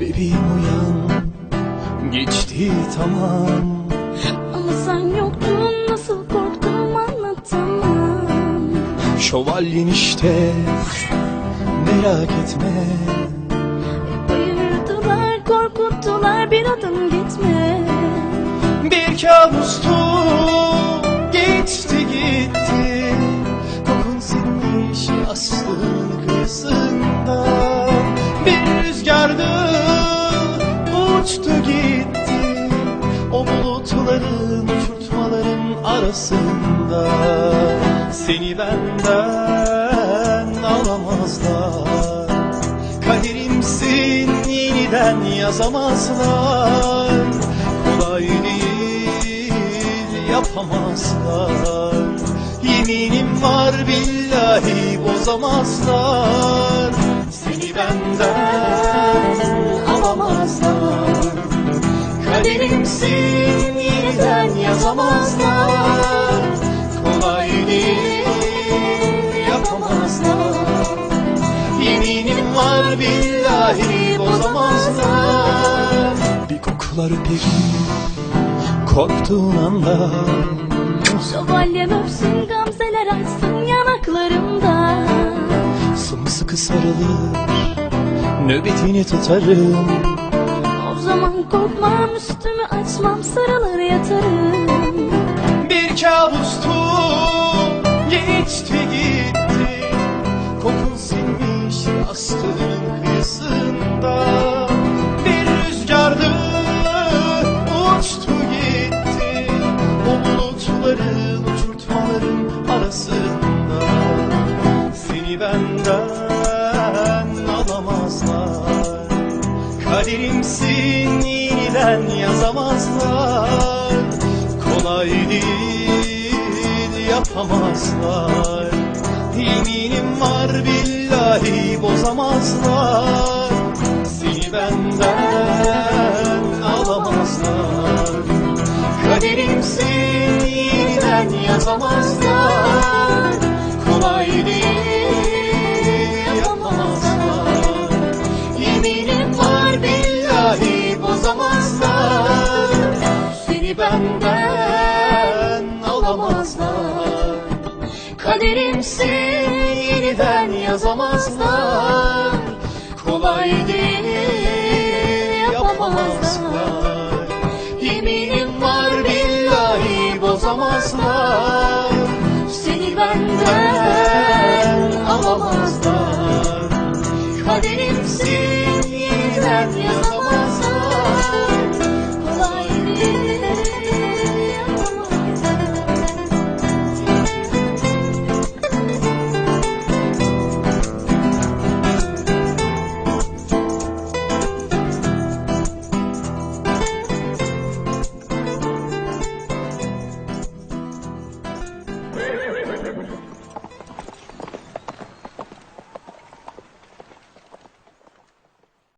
Bebeğim uyan. Geçti tamam. Ama sen yoktun nasıl korktum anlatamam. Şövalyen işte Merak etme. Bayırdılar korkuttular bir adım gitme. Bir kabustu Rüzgardı Uçtu gitti. O bulutların uçurtmaların arasında Seni benden alamazlar. Kaderimsin yeniden yazamazlar. Kolay değil yapamazlar. Yeminim var billahi bozamazlar Kaderimsin yeniden yazamazlar Kolay değil yapamazlar. Yeminim var billahi bozamazlar. Bir kokular öperim korktuğun anda. Şövalyem öpsün gamzeler açsın yanaklarımda. Sımsıkı sarılır nöbetini tutarım zaman korkmam üstümü açmam sarılır yatarım. Bir kabustu geçti gitti. Kokun sinmiş yastığın kıyısında. Bir rüzgardı uçtu gitti. O bulutların uçurtmaların arasında. Seni benden Kaderimsin yeniden yazamazlar. Kolay değil yapamazlar. Yeminim var billahi bozamazlar. Seni benden alamazlar. Kaderimsin yeniden yazamazlar Seni benden alamazlar. Kaderimsin yeniden yazamazlar. Kolay değil yapamazlar. Yeminim var billahi bozamazlar. Seni benden alamazlar. Yazamazlar Hey, hey, hey.